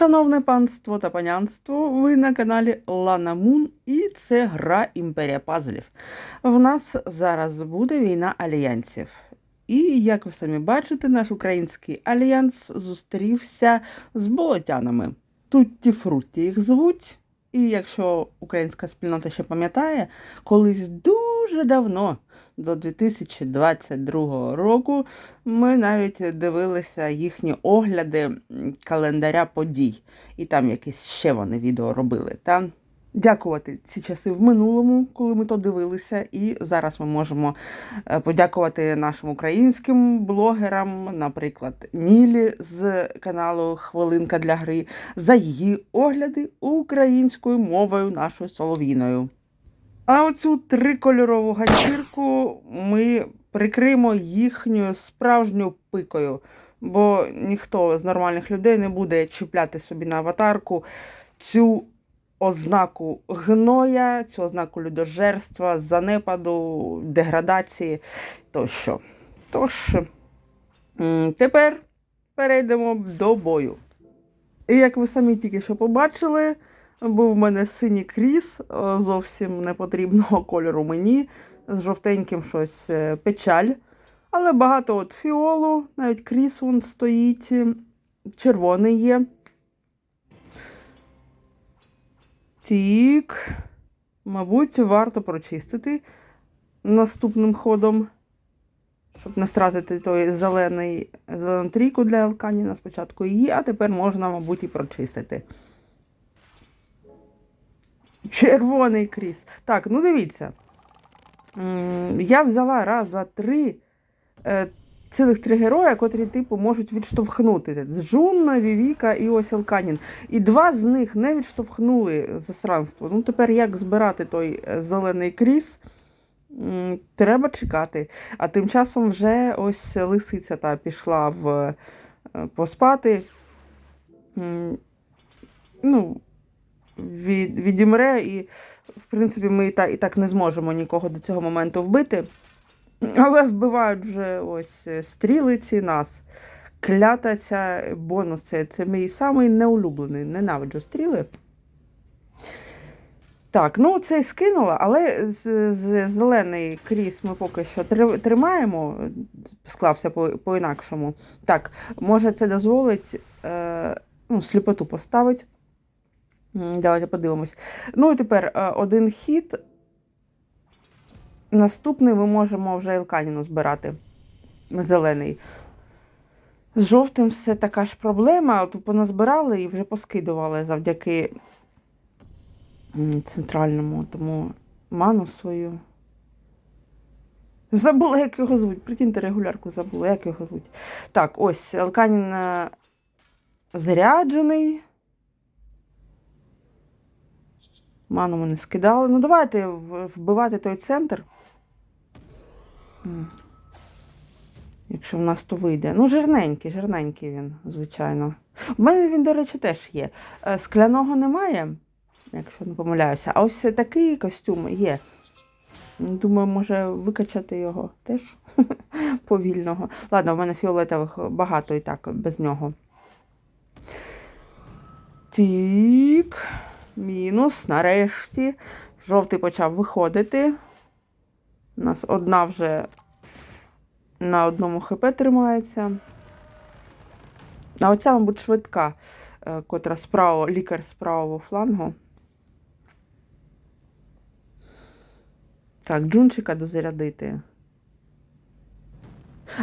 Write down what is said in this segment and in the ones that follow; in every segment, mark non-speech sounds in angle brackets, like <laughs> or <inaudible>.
Шановне панство та панянство, ви на каналі Лана Мун і це гра Імперія Пазлів. В нас зараз буде війна альянсів. І, як ви самі бачите, наш український альянс зустрівся з болотянами. Тутті Фрутті їх звуть. І якщо українська спільнота ще пам'ятає, колись дуже давно, до 2022 року, ми навіть дивилися їхні огляди календаря подій. І там якісь ще вони відео робили. Та дякувати ці часи в минулому, коли ми то дивилися. І зараз ми можемо е, подякувати нашим українським блогерам, наприклад, Нілі з каналу Хвилинка для гри, за її огляди українською мовою нашою солов'їною. А оцю трикольорову ганчірку ми прикриємо їхньою справжньою пикою, бо ніхто з нормальних людей не буде чіпляти собі на аватарку цю ознаку гноя, цю ознаку людожерства, занепаду, деградації тощо. Тож, тепер перейдемо до бою. І як ви самі тільки що побачили, був в мене синій кріс, е, зовсім непотрібного <laughs> кольору мені, з жовтеньким щось е, печаль. Але багато от фіолу, навіть кріс вон стоїть, е, червоний є. Тік. Мабуть, варто прочистити наступним ходом, щоб не стратити той зелений, зелену трійку для Алканіна. Спочатку її, а тепер можна, мабуть, і прочистити. Червоний кріс. Так, ну дивіться. Я взяла раз, два, три. е, Цілих три героя, котрі, типу, можуть відштовхнути. Джун, Вівіка і ось Алканін. І два з них не відштовхнули засранство. Ну, тепер як збирати той е, зелений кріс? Треба чекати. А тим часом вже ось лисиця та пішла в е, поспати. Ну, від, відімре, і, в принципі, ми і так, і так не зможемо нікого до цього моменту вбити. Але вбивають вже ось е, стрілиці нас. Клята ця бонус, це, це мій самий неулюблений. Ненавиджу стріли. Так, ну цей скинула, але з, з, зелений кріс ми поки що тримаємо, склався по, по-інакшому. Так, може це дозволить е, ну, сліпоту поставить. Давайте подивимось. Ну і тепер е, один хід. Наступний ми можемо вже Елканіну збирати. Зелений. З жовтим все така ж проблема. От поназбирали і вже поскидували завдяки центральному, тому ману свою. Забула, як його звуть. Прикиньте, регулярку забула, як його звуть. Так, ось Елканін е, заряджений. Ману ми не скидали. Ну, давайте вбивати той центр. Якщо в нас то вийде. Ну, жирненький, жирненький він, звичайно. У мене він, до речі, теж є. Е, Скляного немає, якщо не помиляюся. А ось такий костюм є. Думаю, може викачати його теж <laughs> повільного. Ладно, в мене фіолетових багато і так без нього. Тік. Мінус, нарешті. Жовтий почав виходити. У нас одна вже на одному хп тримається. А оця, мабуть, швидка, е, котра справа, лікар з правого флангу. Так, джунчика дозарядити.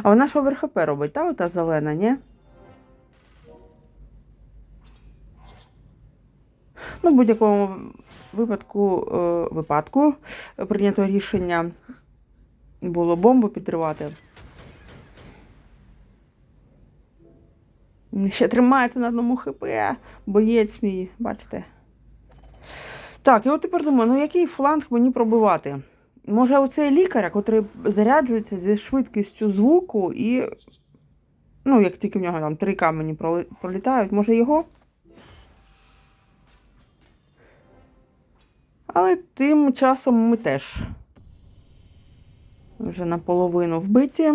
А вона ж овер ХП робить, та ота зелена, ні? Ну, в будь-якому випадку, е, випадку е, прийнято рішення було бомбу підривати. Ще тримається на одному хп, боєць мій, бачите. Так, і от тепер думаю, ну який фланг мені пробивати? Може, оцей лікар, який заряджується зі швидкістю звуку, і, ну, як тільки в нього там три камені пролітають, може його? Але тим часом ми теж вже наполовину вбиті.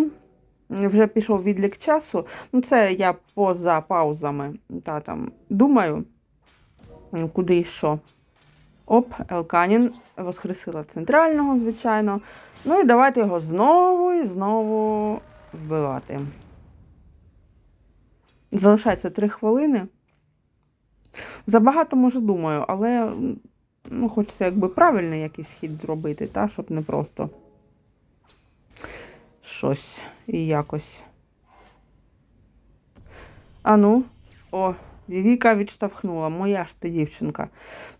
вже пішов відлік часу. Ну, це я поза паузами та там думаю, куди і що. Оп, Елканін воскресила центрального, звичайно. Ну і давайте його знову і знову вбивати. Залишається три хвилини. Забагато, може, думаю, але ну, хочеться якби правильний якийсь хід зробити, та, щоб не просто щось і якось. Ану, о, Вівіка відштовхнула, моя ж ти дівчинка.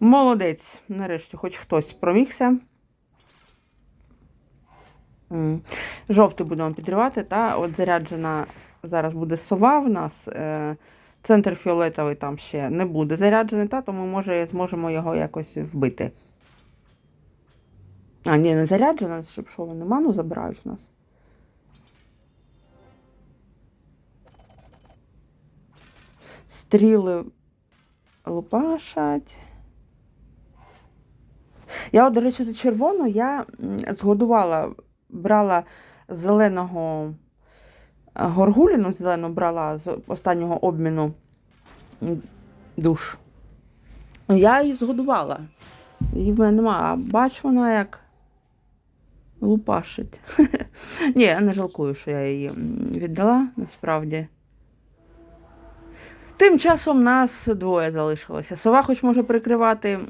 Молодець, нарешті, хоч хтось промігся. М. Жовтий будемо підривати, та от заряджена зараз буде сова в нас. Е, центр фіолетовий там ще не буде заряджений, та, тому може зможемо його якось вбити. А, ні, не заряджена, щоб що вони ману забирають в нас. Стріли лупашать. Я, от, до речі, червону я згодувала, брала зеленого горгуліну, зелену брала з останнього обміну душ. Я її згодувала. Її в мене нема. А бач, вона як лупашить. <laughs> Ні, я не жалкую, що я її віддала, насправді. Тим часом нас двоє залишилося. Сова хоч може прикривати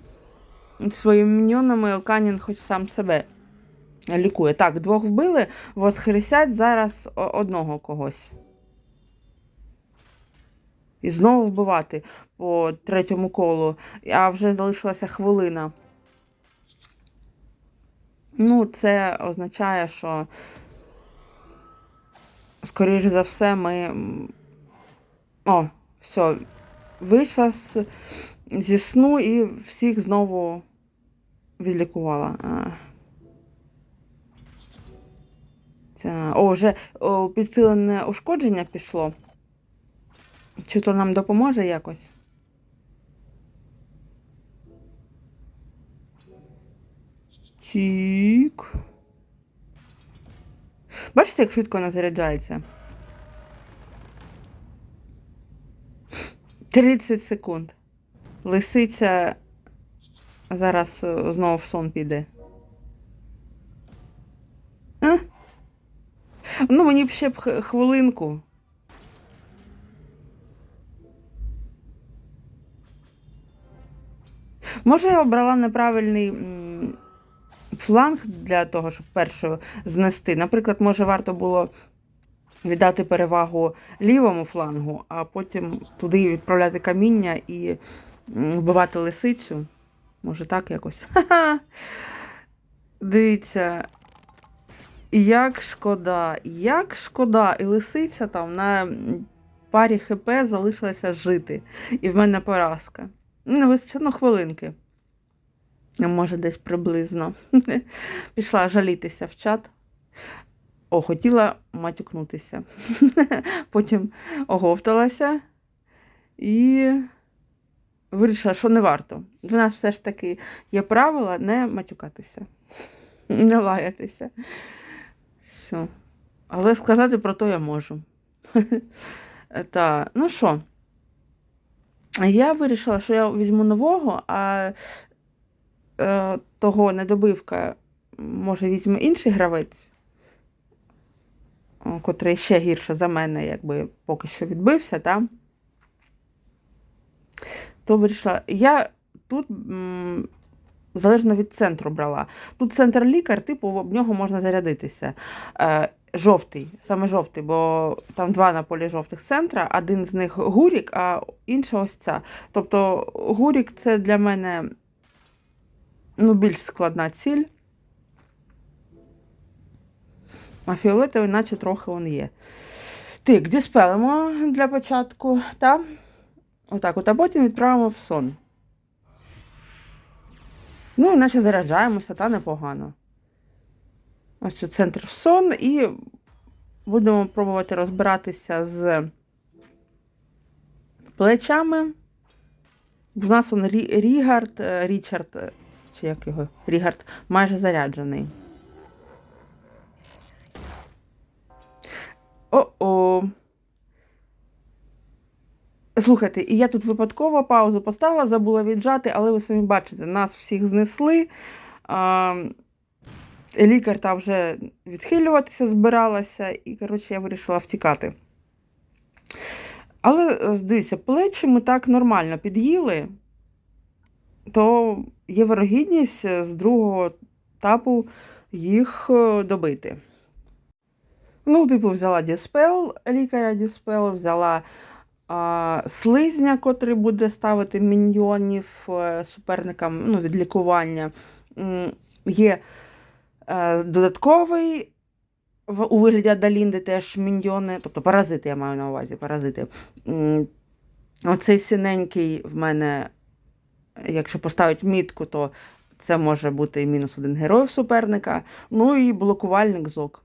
своїми міньонами, Елканін хоч сам себе лікує. Так, двох вбили, воскресять зараз одного когось. І знову вбивати по третьому колу, а вже залишилася хвилина. Ну, це означає, що, скоріш за все, ми. О, все, вийшла з, зі сну і всіх знову відлікувала. А. О, вже підсилене ушкодження пішло. Чи то нам допоможе якось? Тік. Бачите, як швидко вона заряджається? 30 секунд. Лисиця зараз е, знову в сон піде. Ну, мені б ще б хвилинку. Може, я обрала неправильний фланг для того, щоб першого знести. Наприклад, може, варто було віддати перевагу лівому флангу, а потім туди відправляти каміння і вбивати лисицю. Може, так якось. <laughs> Ха-ха. Дивіться. Як шкода, як шкода, і лисиця там на парі ХП залишилася жити. І в мене поразка. Ну, вистачило хвилинки. Може, десь приблизно. <laughs> Пішла жалітися в чат. О, хотіла матюкнутися. <laughs> Потім оговталася і вирішила, що не варто. В нас все ж таки є правила не матюкатися, <laughs> не лаятися. Все. Але сказати про то я можу. Та, ну що, я вирішила, що я візьму нового, а е, того недобивка, може, візьме інший гравець, котрий ще гірше за мене, якби поки що відбився, та? то вирішила. Я тут м, залежно від центру брала. Тут центр лікар, типу, в нього можна зарядитися. Е, жовтий, саме жовтий, бо там два на полі жовтих центра, один з них гурік, а інша ось ця. Тобто гурік це для мене ну, більш складна ціль. А фіолетовий, наче трохи він є. Так, діспелимо для початку, та? Отак, от, а потім відправимо в сон. Ну, іначе заряджаємося, та непогано. Ось тут центр сон, і будемо пробувати розбиратися з плечами. В нас он Рі- Рігард, е, Річард, е, чи як його? Рігард майже заряджений. О-о. Слухайте, і я тут випадково паузу поставила, забула віджати, але ви самі бачите, нас всіх знесли. А, лікар та вже відхилюватися збиралася, і, коротше, я вирішила втікати. Але, е, дивіться, плечі ми так нормально під'їли, то є вирогідність е, з другого етапу їх е, добити. Ну, типу, взяла Діспел, лікаря Діспел, взяла слизня, котрий буде ставити міньйонів е, суперникам ну, від лікування. Є е, додатковий у вигляді Адалінди теж міньйони, тобто паразити, я маю на увазі, паразити. Оцей синенький в мене, якщо поставить мітку, то це може бути мінус один герой суперника. Ну і блокувальник зок.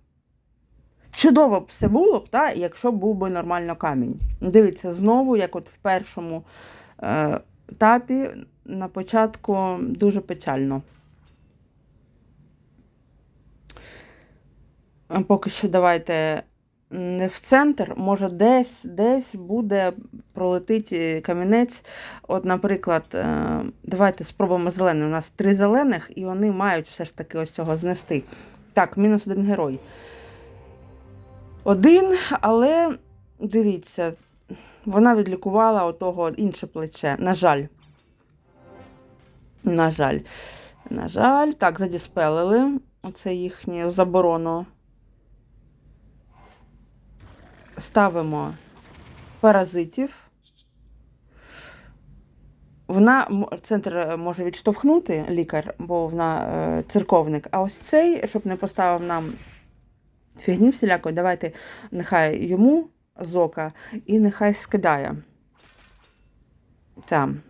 Чудово б все було б, та, якщо був би нормально камінь. Дивіться, знову, як от в першому е, етапі, на початку дуже печально. Е, Поки що давайте не в центр, може десь десь буде пролетить е, камінець. От, наприклад, давайте спробуємо зелений. У нас три зелених, і вони мають все ж таки ось цього знести. Так, мінус один герой. Один, але дивіться, вона відлікувала отого інше плече. На жаль. На жаль. На жаль. Так, задіспелили. Оце їхню заборону. Ставимо паразитів. Вона центр е, може відштовхнути лікар, бо вона е, церковник. А ось цей, щоб не поставив нам фігні всілякої, давайте нехай йому з ока і нехай скидає. Там.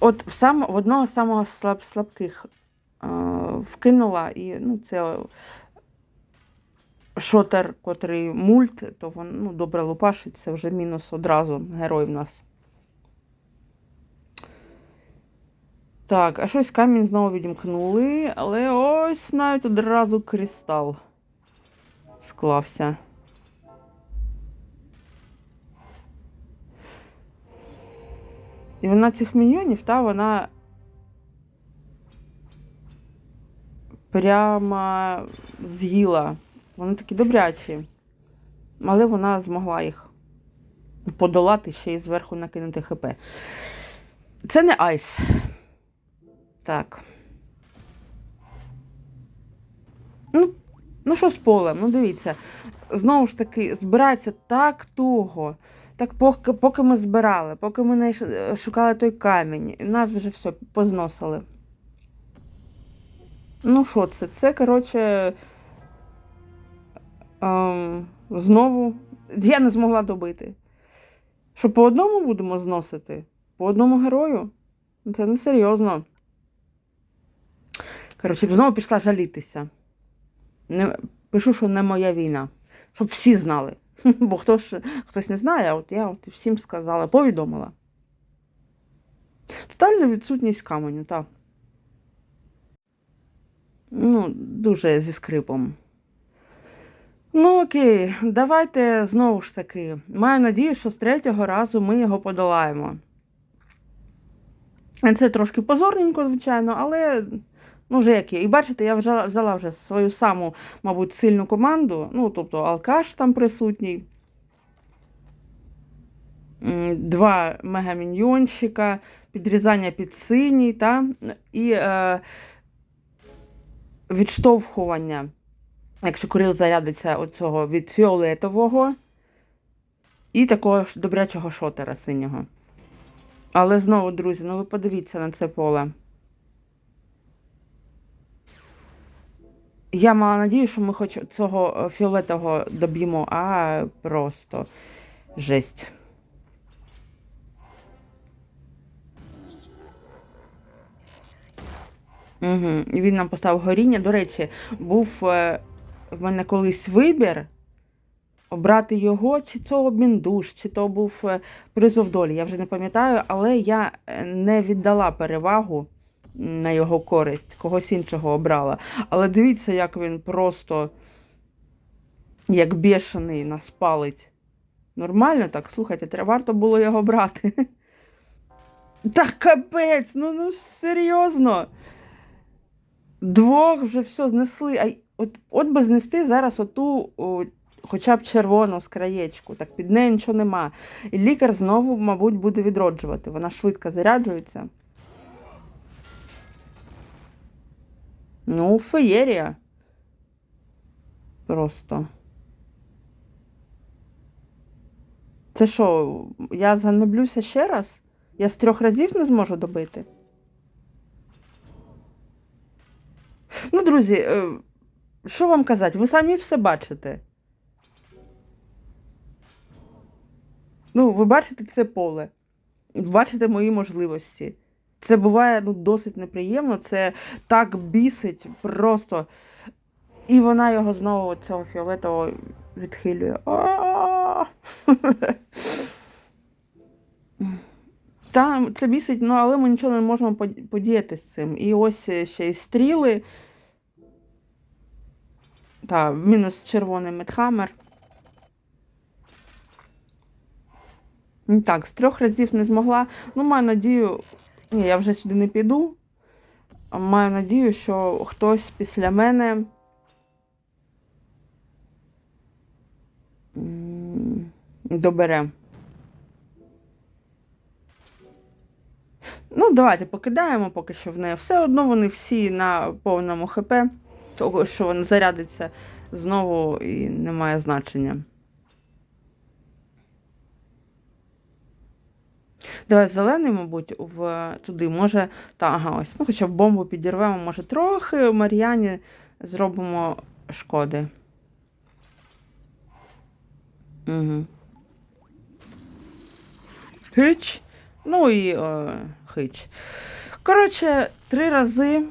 От в, сам, в одного з самого слаб, слабких е, вкинула, і ну, це шотер, котрий мульт, то він ну, добре лупашить, це вже мінус одразу герой в нас. Так, а щось камінь знову відімкнули, але ось навіть одразу кристал склався. І вона цих міньйонів, та вона прямо з'їла. Вони такі добрячі. Але вона змогла їх подолати ще й зверху накинути ХП. Це не айс. Так. Ну, ну що з полем? Ну, дивіться. Знову ж таки, збирається так туго. Так поки, поки ми збирали, поки ми шукали той камінь, нас вже все позносили. Ну, що це? Це, коротше. Ем, знову. Я не змогла добити. Що по одному будемо зносити? По одному герою? Це не серйозно. Коротше, знову пішла жалітися. Не, пишу, що не моя війна. Щоб всі знали. <laughs> Бо хто ж, хтось не знає, а от я от всім сказала, повідомила. Тотальна відсутність каменю, так. Ну, дуже зі скрипом. Ну, окей, давайте знову ж таки. Маю надію, що з третього разу ми його подолаємо. Це трошки позорненько, звичайно, але ну, вже яке. І бачите, я взяла, взяла вже свою саму, мабуть, сильну команду. Ну, тобто алкаш там присутній. Два мегаміньйонщика, підрізання під синій, та? і е, відштовхування. Якщо Курил зарядиться оцього від фіолетового і такого добрячого шотера синього. Але знову, друзі, ну ви подивіться на це поле. Я мала надію, що ми хоч цього е, фіолетового доб'ємо, а просто жесть. Угу. Він нам поставив горіння. До речі, був е, в мене колись вибір обрати його, чи то обмін душ, чи то був е, призов долі. Я вже не пам'ятаю, але я не віддала перевагу на його користь, когось іншого обрала. Але дивіться, як він просто як бешений нас палить. Нормально так, слухайте, треба варто було його брати. Та капець, ну ну серйозно. Двох вже все знесли. А от, от би знести зараз оту о, хоча б червону з краєчку, так під нею нічого нема. І лікар знову, мабуть, буде відроджувати. Вона швидко заряджується. Ну, феєрія. Просто. Це що, я занеблюся ще раз? Я з трьох разів не зможу добити? Ну, друзі, е, що вам казати? Ви самі все бачите. Ну, ви бачите це поле, бачите мої можливості. Це буває ну, досить неприємно, це так бісить просто. І вона його знову цього фіолетового відхилює. А! Та, це бісить, ну але ми нічого не можемо подіяти з цим. І ось е, ще й стріли. Та, мінус червоний медхаммер. Ну, Так, з трьох разів не змогла. Ну, маю надію. Ні, я вже сюди не піду. Маю надію, що хтось після мене. Добере. Ну, давайте покидаємо поки що в неї. Все одно вони всі на повному ХП. Того, що вони зарядиться знову і не має значення. Давай зелений, мабуть, в туди. Може, та, ага, ось. Ну, хоча б бомбу підірвемо, може, трохи Мар'яні зробимо шкоди. Угу. Хич. Ну і е, хич. Коротше, три рази.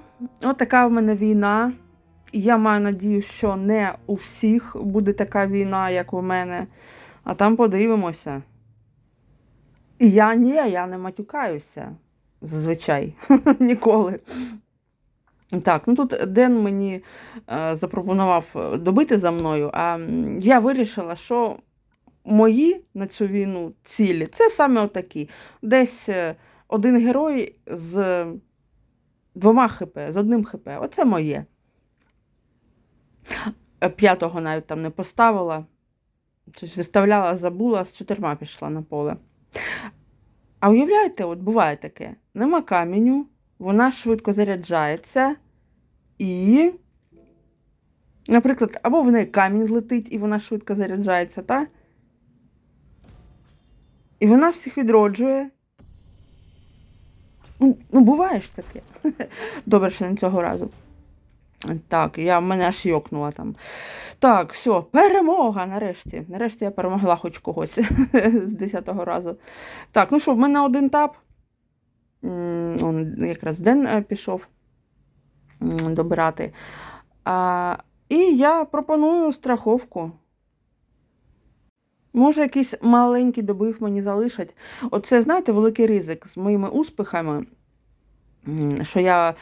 От така в мене війна. Я маю надію, що не у всіх буде така війна, як у мене. А там подивимося. І я ні, я не матюкаюся. Зазвичай. <laughs> Ніколи. Так, ну тут Ден мені е, запропонував добити за мною, а я вирішила, що мої на цю війну цілі це саме отакі. Десь е, один герой з двома хп, з одним хп. Оце моє. Е, П'ятого навіть там не поставила. Щось виставляла, забула, з чотирма пішла на поле. А уявляєте, от буває таке: нема каменю, вона швидко заряджається, і, наприклад, або в неї камінь летить, і вона швидко заряджається, та? І вона всіх відроджує. Ну, ну буває ж таке. <laughs> Добре, що не цього разу. Так, я мене аж йокнула там. Так, все, перемога нарешті. Нарешті я перемогла хоч когось <laughs> з 10-го разу. Так, ну що, в мене один тап. Он якраз Ден е, пішов добирати. А, і я пропоную страховку. Може, якийсь маленький добив мені залишать. Оце, знаєте, великий ризик з моїми успіхами, що я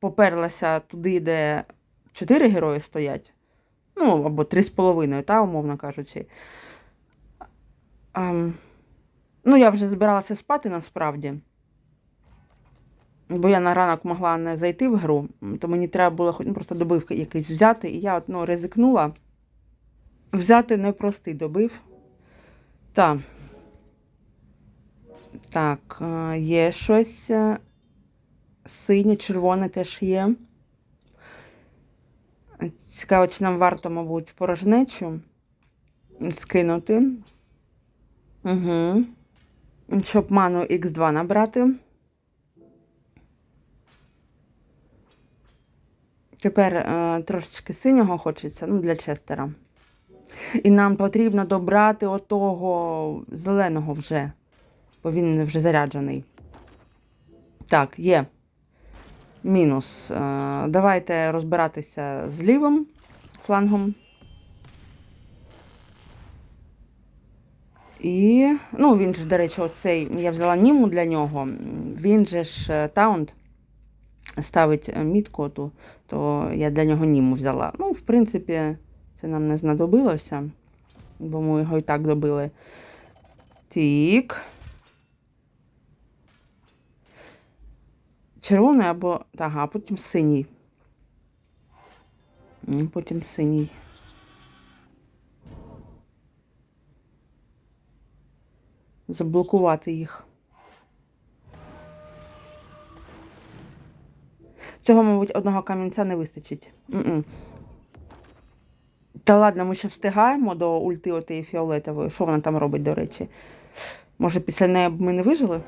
поперлася туди, де чотири герої стоять. Ну, або три з половиною, та, умовно кажучи. Ем, ну, я вже збиралася спати насправді. Бо я на ранок могла не зайти в гру, то мені треба було ну, просто добив якийсь взяти, і я ну, ризикнула взяти непростий добив. Так. Так, е, є щось. Синє, червоне теж є. Цікаво, чи нам варто, мабуть, порожнечу скинути. Угу. Щоб ману Х2 набрати. Тепер е, трошечки синього хочеться, ну, для Честера. І нам потрібно добрати отого зеленого вже, бо він вже заряджений. Так, є. Мінус. Е, Давайте розбиратися з лівим флангом. І, ну, він же, до речі, оцей, я взяла німу для нього. Він же ж е, таунт ставить е, мітку, ту, то я для нього німу взяла. Ну, в принципі, Це нам не знадобилося, бо ми його і так добили. Тік. Червоний або. Ага, а потім синій. Потім синій. Заблокувати їх. Цього, мабуть, одного камінця не вистачить. М-м. Та ладно, ми ще встигаємо до ульти отієї фіолетової. Що вона там робить, до речі? Може, після неї б ми не вижили?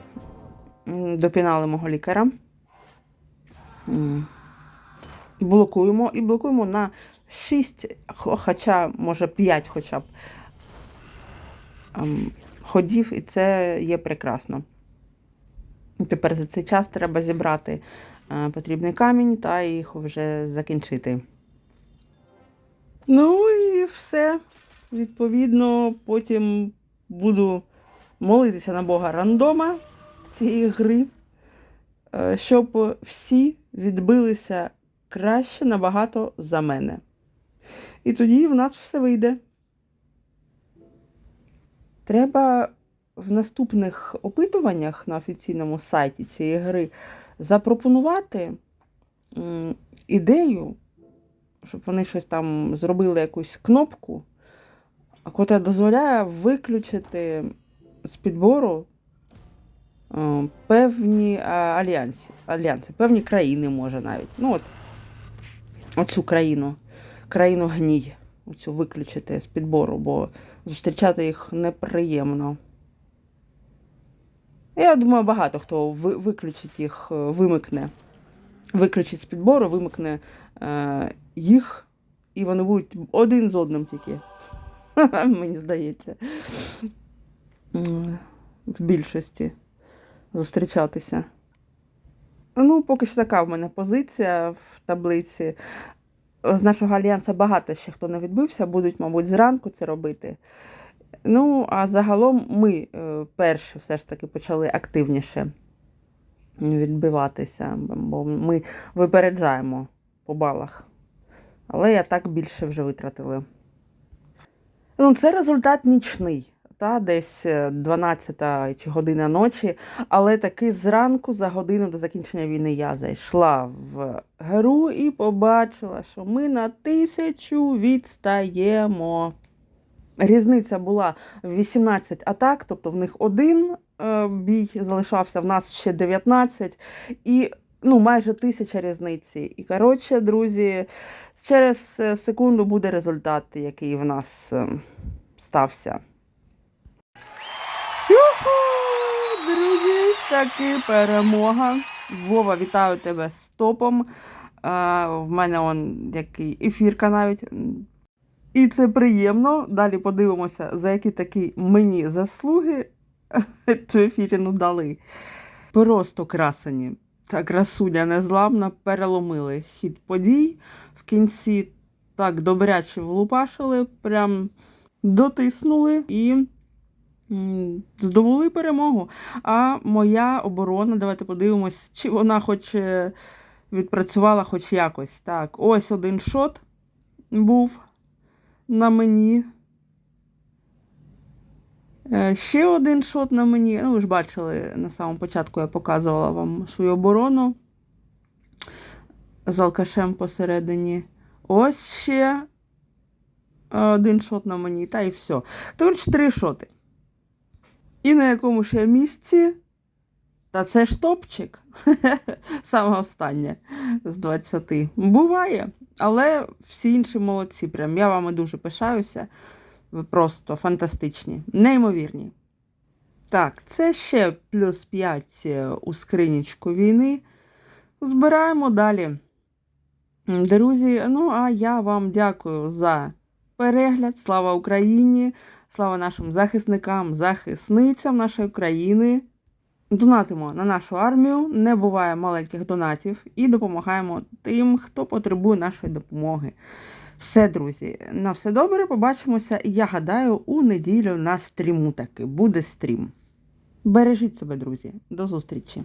Допінали мого лікаря. Блокуємо і блокуємо на 6, хоча, може, 5 хоча б ем, ходів, і це є прекрасно. Тепер за цей час треба зібрати е, потрібний камінь та їх вже закінчити. Ну і все. Відповідно, потім буду молитися на Бога рандома цієї гри, е, щоб всі відбилися краще набагато за мене. І тоді в нас все вийде. Треба в наступних опитуваннях на офіційному сайті цієї гри запропонувати ідею, щоб вони щось там зробили якусь кнопку, котра дозволяє виключити з підбору певні е, альянси, альянси, певні країни, може навіть. Ну от оцю країну, країну гній, оцю виключити з підбору, бо зустрічати їх неприємно. Я думаю, багато хто виключить їх, е, вимикне, виключить з підбору, вимикне е, їх, і вони будуть один з одним тільки. <laughs> Мені здається. В більшості зустрічатися. Ну, поки що така в мене позиція в таблиці. З нашого альянсу багато ще хто не відбився, будуть, мабуть, зранку це робити. Ну, а загалом ми е, перші все ж таки почали активніше відбиватися, бо ми випереджаємо по балах. Але я так більше вже витратила. Ну, це результат нічний, та, десь е, 12 чи година ночі, але таки зранку за годину до закінчення війни я зайшла в гру і побачила, що ми на тисячу відстаємо. Різниця була 18 атак, тобто в них один е, бій залишався, в нас ще 19, і ну, майже тисяча різниці. І коротше, друзі, через е, секунду буде результат, який в нас е, стався. Таки перемога. Вова, вітаю тебе з топом. В мене он який ефірка навіть. І це приємно. Далі подивимося, за які такі мені заслуги цю ефіріну дали. Просто красені. Та красуня незламна переломили хід подій. В кінці так добряче влупашили, прям дотиснули і здобули перемогу. А моя оборона, давайте подивимось, чи вона хоч е, відпрацювала хоч якось. Так, ось один шот був на мені. Е, Ще один шот на мені. Ну, ви ж бачили, на самому початку я показувала вам свою оборону з алкашем посередині. Ось ще один шот на мені, та і все. Тепер чотири шоти. І на якому ще місці? Та це ж топчик. <laughs> Саме останнє з 20. Буває, але всі інші молодці. Прям я вами дуже пишаюся. Ви просто фантастичні, неймовірні. Так, це ще плюс 5 у скринічку війни. Збираємо далі. Друзі, ну а я вам дякую за перегляд. Слава Україні! Слава нашим захисникам, захисницям нашої країни. Донатимо на нашу армію, не буває маленьких донатів і допомагаємо тим, хто потребує нашої допомоги. Все, друзі, на все добре. Побачимося. Я гадаю, у неділю на стріму таки буде стрім. Бережіть себе, друзі. До зустрічі!